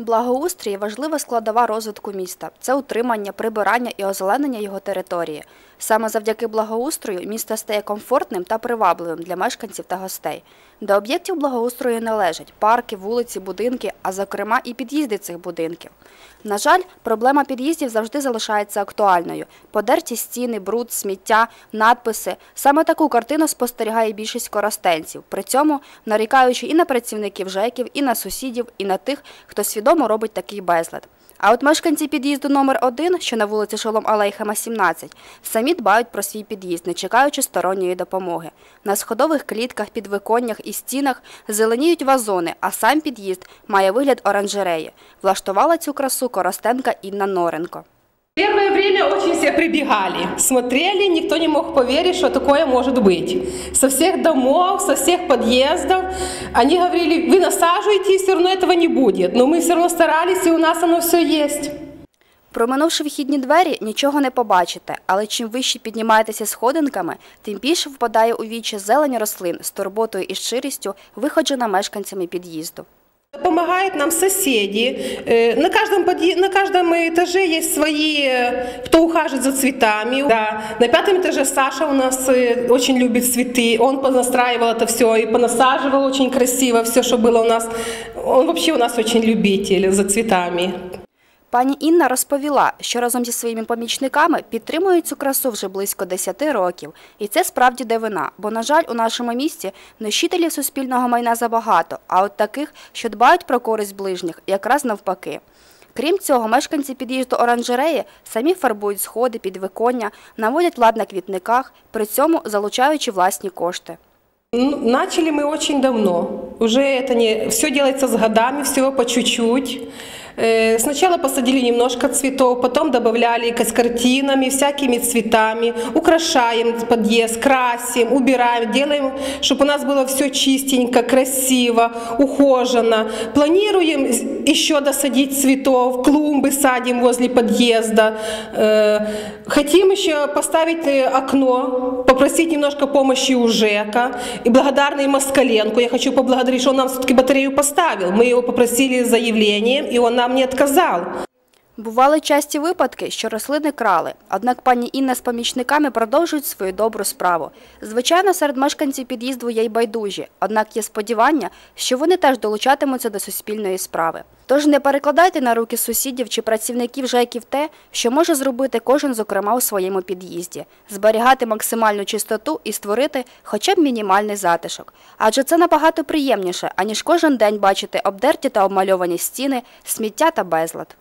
Благоустрій важлива складова розвитку міста. Це утримання, прибирання і озеленення його території. Саме завдяки благоустрою місто стає комфортним та привабливим для мешканців та гостей. До об'єктів благоустрою належать парки, вулиці, будинки, а зокрема і під'їзди цих будинків. На жаль, проблема під'їздів завжди залишається актуальною. Подерті стіни, бруд, сміття, надписи. Саме таку картину спостерігає більшість коростенців, при цьому нарікаючи і на працівників ЖЕКів, і на сусідів, і на тих, хто свідомо робить такий безлад. А от мешканці під'їзду номер 1 що на вулиці Шолом Алейхема, 17, самі дбають про свій під'їзд, не чекаючи сторонньої допомоги. На сходових клітках, підвиконнях і стінах зеленіють вазони, а сам під'їзд має вигляд оранжереї. Влаштувала цю красу коростенка Інна Норенко. Первое время очень все прибегали, смотрели, никто не мог поверить, что такое может быть. Со всех домов, со всех подъездов они говорили, вы насаживаете, и все равно этого не будет. Но мы все равно старались, и у нас оно все есть. Проминувши вхідні двері, нічого не побачите, але чим вище піднімаєтеся сходинками, тим більше впадає у вічі зелень рослин з турботою і щирістю, виходжена мешканцями під'їзду. Помогают нам соседи. Э, На каждом, подъе- на каждом этаже есть свои, э, кто ухаживает за цветами. Да. На пятом этаже Саша у нас э, очень любит цветы. Он понастраивал это все и понасаживал очень красиво все, что было у нас. Он вообще у нас очень любитель за цветами. Пані Інна розповіла, що разом зі своїми помічниками підтримують цю красу вже близько 10 років. І це справді дивина, бо, на жаль, у нашому місті носителів суспільного майна забагато, а от таких, що дбають про користь ближніх, якраз навпаки. Крім цього, мешканці під'їзду оранжереї самі фарбують сходи, підвиконня, наводять лад на квітниках, при цьому залучаючи власні кошти. Начали мы очень давно. Уже это не все делается с годами, все по чуть-чуть. Э, Сначала посадили немножко цветов, потом добавляли с картинами, всякими цветами, украшаем подъезд, красим, убираем, делаем, чтобы у нас было все чистенько, красиво, ухожено. Планируем еще досадить цветов, клумбы садим возле подъезда. Э, Хотим еще поставить э, окно, попросить немножко помощи у ЖЭКа. И благодарный Москаленко, я хочу поблагодарить, что он нам все-таки батарею поставил. Мы его попросили заявлением, и он нам не отказал. Бували часті випадки, що рослини крали, однак пані Інна з помічниками продовжують свою добру справу. Звичайно, серед мешканців під'їзду є й байдужі, однак є сподівання, що вони теж долучатимуться до суспільної справи. Тож не перекладайте на руки сусідів чи працівників ЖЕКів те, що може зробити кожен, зокрема, у своєму під'їзді, зберігати максимальну чистоту і створити хоча б мінімальний затишок. Адже це набагато приємніше, аніж кожен день бачити обдерті та обмальовані стіни, сміття та безлад.